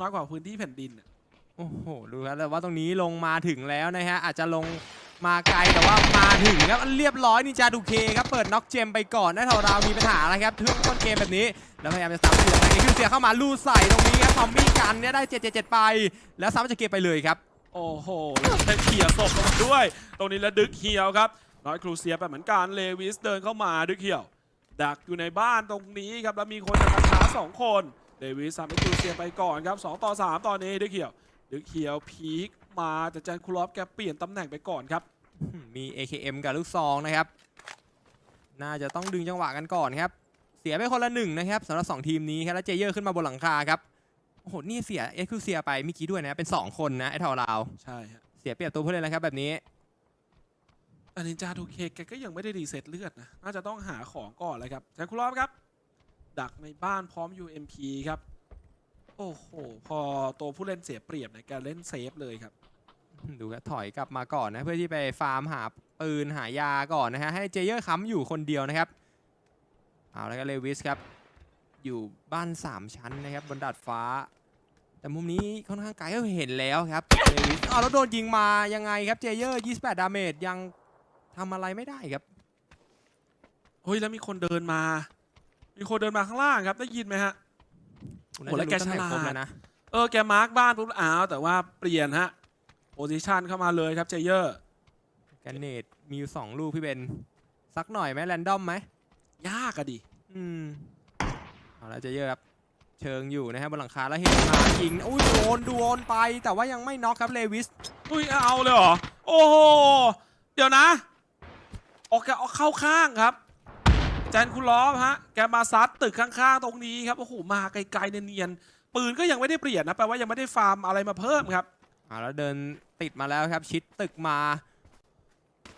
น้อยกว่าพื้นที่แผ่นดินอะโอ้โห ดูครับแต่ว่าตรงนี้ลงมาถึงแล้วนะฮะ อาจจะลงมาไกลแต่ว่ามาถึงครับเรียบร้อยนินจาดูเคครับเปิดน็อกเจมไปก่อนนะเทาราวมีปัญหาอะไรครับทึ่งต้นเกมแบบนี้ แล้วพยายามจะซ้ำอยู่แต่นี่คือเสียเข้ามาลูดใส่ตรงนี้ครับทอมมี่กันเนี่ยได้ 777 ไป แล้วซ้ำจะเกมไปเลยครับโอ้โหแล้วได้เขี่ยศพลงมาด้วย ตรงนี้แล้วดึกเหี่ยวครับ น้อยครูเซียไปเหมือนกันเลวิสเดินเข้ามาดึกเหี่ยว ดักอยู่ในบ้านตรงนี้ครับแล้วมีคนจะมาช้าสองคน เลวิสทำให้ครูเซียไปก่อนครับสองต่อสามตอนนี้ดึกเหี่ยวดึกเหี่ยวพีคมาแต่แจนคูลอฟแกเปลี่ยนตำแหน่งไปก่อนครับ มี AKM กับลูกซองนะครับ น่าจะต้องดึงจังหวะกันก่อนครับ เสียไปคนละหนึ่งนะครับสำหรับสองทีมนี้ครับแล้วเจเยอร์ขึ้นมาบนหลังคาครับโอ้โหนี่เสียเอ็กซ์คลูเซียไปเมื่อกี้ด้วยนะ เป็นสองคนนะไอ้เทาราวใช่ฮะเสียเปรียบตัวผู้เล่นแล้วครับแบบนี้แต่นินจาทูเคแกก็ยังไม่ได้รีเซ็ตเลือดนะ น่าจะต้องหาของก่อนเลยครับแจนคูลอฟครับ ดักในบ้านพร้อม UMP ครับ โอ้โห พอตัวผู้เล่นเสียเปรียบเนี่ยแกเล่นเซฟเลยครับ ดูครับถอยกลับมาก่อนนะ เพื่อที่ไปฟาร์มหาปืนหายาก่อนนะฮะ ให้เจเยอร์ค้ำอยู่คนเดียวนะครับ เอาแล้วก็เลวิสครับ อยู่บ้าน 3 ชั้นนะครับบนดาดฟ้า แต่มุมนี้ค่อนข้างไกลก็เห็นแล้วครับเลวิสอ้าวแล้วโดนยิงมายังไงครับเจเยอร์ 28 ดาเมจยังทำอะไรไม่ได้ครับเฮ้ยแล้วมีคนเดินมา มีคนเดินมาข้างล่างครับได้ยินไหมฮะคุณโหแล้วแกน่จะรู้ตำหน่งฉลาดครบแล้วนะเออแกมาร์กบ้านปุ๊บอ้าวแต่ว่าเปลี่ยนฮะโพซิชันเข้ามาเลยครับเจเยอร์แกนเนตมีอยู่สองลูกพี่เบนสักหน่อยไหมแรนดอมไหมยากอะดิอืมเอาแล้วเจเยอร์ครับเชิงอยู่นะครับบนหลังคาแล้วเห็นมายิงอุ้ยโดนโดนไป แต่ว่ายังไม่น็อกครับเลวิสอุ้ยเอาเลยเหรอโอ้โหเดี๋ยวนะ ออกแกเอาเข้าข้างครับ แจนคุลอฟฮะ แกมาซัดตึกข้างๆ ตรงนี้ครับ โอ้โห มาไกลๆเนียนๆ ปืนก็ยังไม่ได้เปลี่ยนนะ แปลว่ายังไม่ได้ฟาร์มอะไรมาเพิ่มครับ อ่าแล้วเดินติดมาแล้วครับ ชิดตึกมา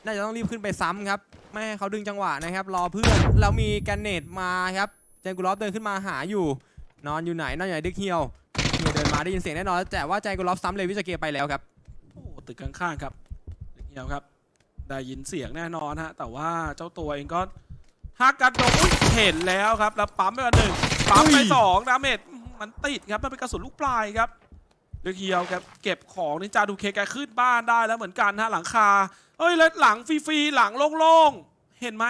น่าจะต้องรีบขึ้นไปซ้ำครับ ไม่ให้เขาดึงจังหวะนะครับ รอเพื่อนแล้วมีแกนเนตมาครับเจนกุลอฟเดินขึ้นมาหาอยู่ นอนอยู่ไหนนอนอยู่ไหนดึกเฮียวเฮียวเดินมาได้ยินเสียงแน่นอนแต่ว่าเจนกุลอฟซ้ำเลวิสเกไปแล้วครับ โอ้โหตึกข้างๆครับเงียบครับ ได้ยินเสียงแน่นอนฮะ แต่ว่าเจ้าตัวเองก็ ฮักกันโดนอุ๊ยเห็นแล้วครับ แล้วปั๊มไปมาหนึ่งปั๊มไปอุ้ยสองดาเมจมันติดครับมันเป็นกระสุนลูกปลายครับเลือกเฮียวครับเก็บของนินจาดูเคแกขึ้นบ้านได้แล้วเหมือนกันฮะหลังคาเอ้ยแล้วหลังฟรีๆหลังโล่งๆเห็นไหม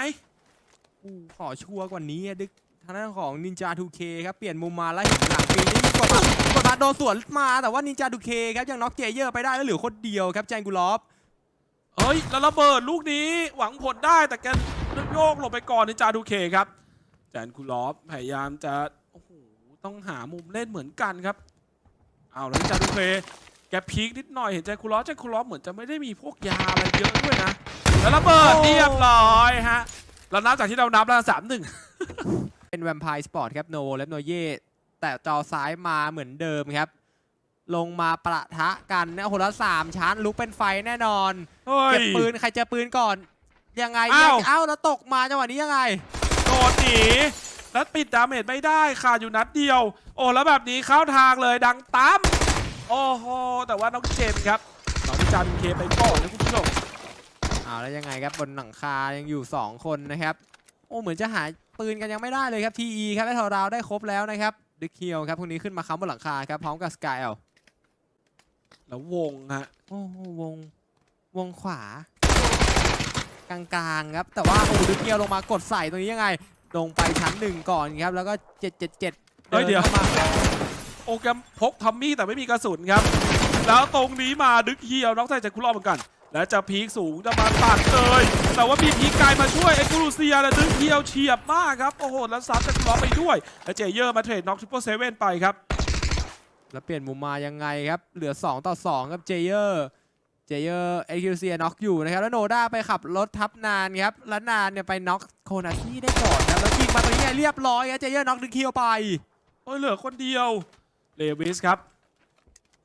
อู้ขอชัวร์กว่านี้อะดึกทางด้านของนินจา 2K ครับ เปลี่ยนมุมมาแล้วเห็นหลังปีนี้มีกดมากดมาโดนสวนมาแต่ว่านินจา 2K ครับ ยังน็อกเจเยอร์ไปได้แล้วเหลือคนเดียวครับแจงกุลอฟเฮ้ย แล้วระเบิดลูกนี้หวังผลได้แต่ แกโยกหลบไปก่อนนินจาดูเคครับแจนคูลอฟพยายามจะโอ้โหต้องหามุมเล่นเหมือนกันครับเอาแล้วจาดูเคแกพีคนิดหน่อยเห็นใจคูลอฟใจคูลอฟเหมือนจะไม่ได้มีพวกยาอะไรเยอะด้วยนะแล้วระเบิดเรียบร้อยฮะเรานับจากที่เรานับแล้วสามหนึ่งเป็นแวมไพร์สปอร์ตครับโนและโนเย่แต่จอซ้ายมาเหมือนเดิมครับ ลงมาประทะกันนะคนละสามชั้นลุกเป็นไฟแน่นอนเฮ้ยเก็บปืน ใครเจอปืนก่อน ยังไงอ้าว เอ้าแล้วตกมาจังหวะนี้ยังไง โดดหนีแล้วปิดดาเมจไม่ได้ขาดอยู่นัดเดียว โอ้แล้วแบบนี้เข้าทางเลยดังตั้มโอ้โหแต่ว่าน้องเจมส์ครับน้องนินจาดูเคไปก่อนนะคุณผู้ชมเอาแล้วยังไงครับบนหลังคายังอยู่ 2 คนนะครับ โอ้เหมือนจะหาปืนกันยังไม่ได้เลยครับ TE ครับได้ทอราวได้ครบแล้วนะครับดึกเคียวครับคนนี้ขึ้นมาค้ำบนหลังคาครับพร้อมกับสกายเอลแล้ววงฮะโอ้โหวงวงขวา กลางๆครับแต่ว่าโอ้ดึกเคียวลงมากดใส่ตรงนี้ยังไง ลงไปชั้นหนึ่งก่อนครับแล้วก็777เฮ้ยเดี๋ยวข้ามาโอแกรมพกทอมมี่แต่ไม่มีกระสุนครับ แล้วตรงนี้มาดึกเฮียวน้องใส่จากคุรอบเหมือนกัน แล้วจะพีคสูงจะมาตัดเลย แต่ว่ามีพีคไกลมาช่วยเอ็กซ์คลูเซียและดึกเฮียวเฉียบมากครับโอ้โหแล้วซัดจากคุรอบไปด้วย และเจเยอร์มาเทรดน็อกทริปเปิลเซเว่นไปครับแล้วเปลี่ยนมุมมายังไงครับ เหลือ 2 ต่อ 2 ครับเจเยอร์ เจเยอร์เอคิวเซียน็อกอยู่นะครับ แล้วโนด้าไปขับรถทับนานครับ แล้วนานเนี่ยไปน็อกโคนาที่ได้ก่อนครับแล้วยิงมาตรงนี้เรียบร้อยครับเจเยอร์น็อกดึกเคียวไปโอ้ยเหลือคนเดียวเลวิสครับ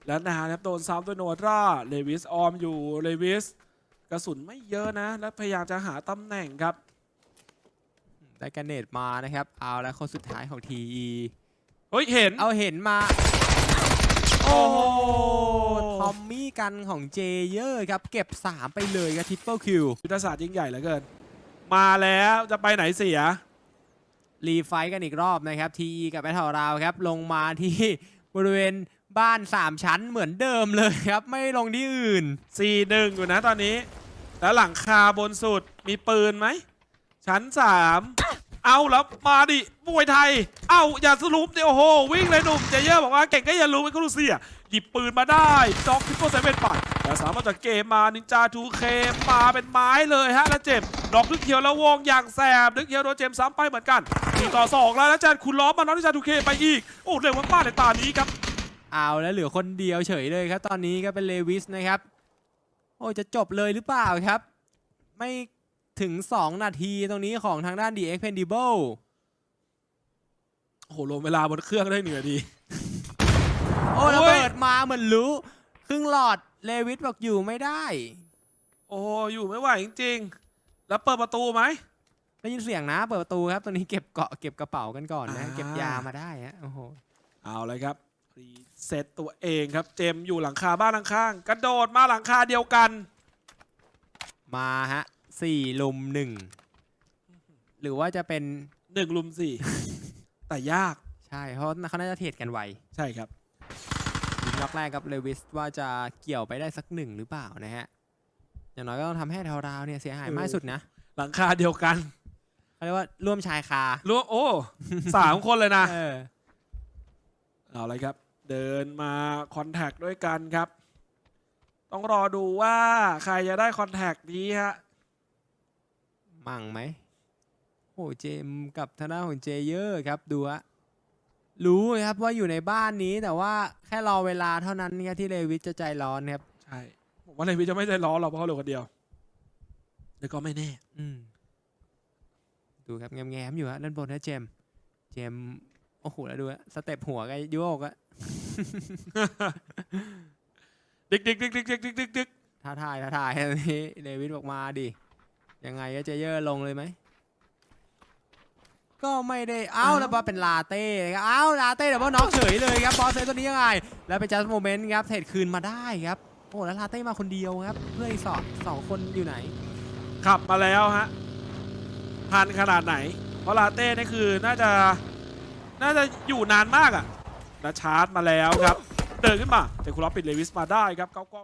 และนาครับโดนซ้ำด้วยโนราเลวิสออมอยู่เลวิสกระสุนไม่เยอะนะ และพยายามจะหาตำแหน่งครับได้แกรเนตมานะครับ เอาแล้วคนสุดท้ายของ TE เฮ้ยเห็นเอาเห็นมาโอ้โห ทอมมี่กันของเจเยอร์ครับ เก็บ 3 ไปเลยครับทิปเปิลคิวยุทธศาสตร์ยิ่งใหญ่เหลือเกิน มาแล้วจะไปไหนเสีย รีไฟท์กันอีกรอบนะครับ TE กับแอตเทอราวครับ ลงมาที่บริเวณบ้านสามชั้นเหมือนเดิมเลยครับ ไม่ลงที่อื่นสี่หนึ่งอยู่นะตอนนี้ แล้วหลังคาบนสุดมีปืนไหม ชั้นสาม เอาแล้วมาดิมวยไทย เอาอย่าสรุปเดี๋ยวโอ้โห วิ่งเลยหนุ่มเจเยอร์บอกว่าเก่งก็อย่ารู้ไอ้ก็รู้เสียหยิบปืนมาได้จ็อกทิปเปิลเซเว่นปัดแต่สามารถจากเกมมานินจาทูเคมาเป็นไม้เลยฮะแล้วเจ็บดอกนึกเขียวแล้ววงอย่างแสบนึกเขียวโดนเจมซ้ำไปเหมือนกันสี่ต่อสองแล้วแล้วแจนคุณล้อมมาน้องนินจาทูเคไปอีกโอ้เร็วมากๆในตานี้ครับเอาแล้วเหลือคนเดียวเฉยเลยครับ ตอนนี้ก็เป็นเลวิสนะครับ โอ้จะจบเลยหรือเปล่าครับ ไม่ ถึง 2 นาทีตรงนี้ของทางด้าน The Expendible โอ้โหรวมเวลาบนเครื่องได้เหนือดี โอ้โอ้ย ระเบิดมาเหมือนรู้ ครึ่งหลอดเลวิสบอกอยู่ไม่ได้ โอ้อยู่ไม่ไหวจริงๆ แล้วเปิดประตูไหม ได้ยินเสียงนะ เปิดประตูครับ ตอนนี้เก็บเกาะเก็บกระเป๋ากันก่อนนะ อ่า เก็บยามาได้ฮะโอ้โห เอาเลยครับรีเซ็ตตัวเองครับ เจมส์อยู่หลังคาบ้านข้างๆกระโดดมาหลังคาเดียวกัน มาฮะ สี่ลุมหนึ่งหรือว่าจะเป็น1ลุม4แต่ยากใช่เพราะเขาน่าจะเทรดกันไวใช่ครับยิงล็อกแรกกับเลวิสว่าจะเกี่ยวไปได้สักหนึ่งหรือเปล่านะฮะอย่างน้อยก็ต้องทำให้แถวราวเนี่ยเสียหายมากที่สุดนะหลังคาเดียวกันเขาเรียกว่าร่วมชายคารู้ว่าโอ้สามคนเลยนะเออเอาเลยครับ เดินมาคอนแทคด้วยกันครับ ต้องรอดูว่าใครจะได้คอนแทคนี้ฮะ มั่งไหมโอ้เจมส์กับทางด้านของเจเยอร์ครับดูฮะรู้ครับว่าอยู่ในบ้านนี้แต่ว่าแค่รอเวลาเท่านั้นครับที่เลวิสจะใจร้อนครับ ใช่ ผมว่าเลวิสจะไม่ได้ล้อเราเพราะเขาเหลือคนเดียว แล้วก็ไม่แน่ อืมดูครับแง้มๆอยู่ฮะด้านบนนะเจมส์เจมส์โอ้โหแล้วดูฮะสเต็ปหัวกันโยกอะดึกดึกดึกดึกดึกดึกดึกดึกท้าทายท้าทายอันนี้เดวิดบอกมาดิ ยังไงก็เจเยอร์ลงเลยไหม ก็ไม่ได้ เอ้าแล้วมาเป็นลาเต้ครับเอ้าลาเต้เดี๋ยวว่าน็อกเฉยเลยครับบอสเซนตัวนี้ยังไง แล้วเป็นจัสโมเมนต์ครับเทรดคืนมาได้ครับ โอ้แล้วลาเต้มาคนเดียวครับ เพื่อนอีกสองสองคนอยู่ไหน ขับมาแล้วฮะทันขนาดไหน เพราะลาเต้นี่คือน่าจะน่าจะอยู่นานมากอะ่ะแล้วชาร์จมาแล้วครับ เดินขึ้นมาแต่คุณล็อปปิดเลวิสมาได้ครับเก้าก้อง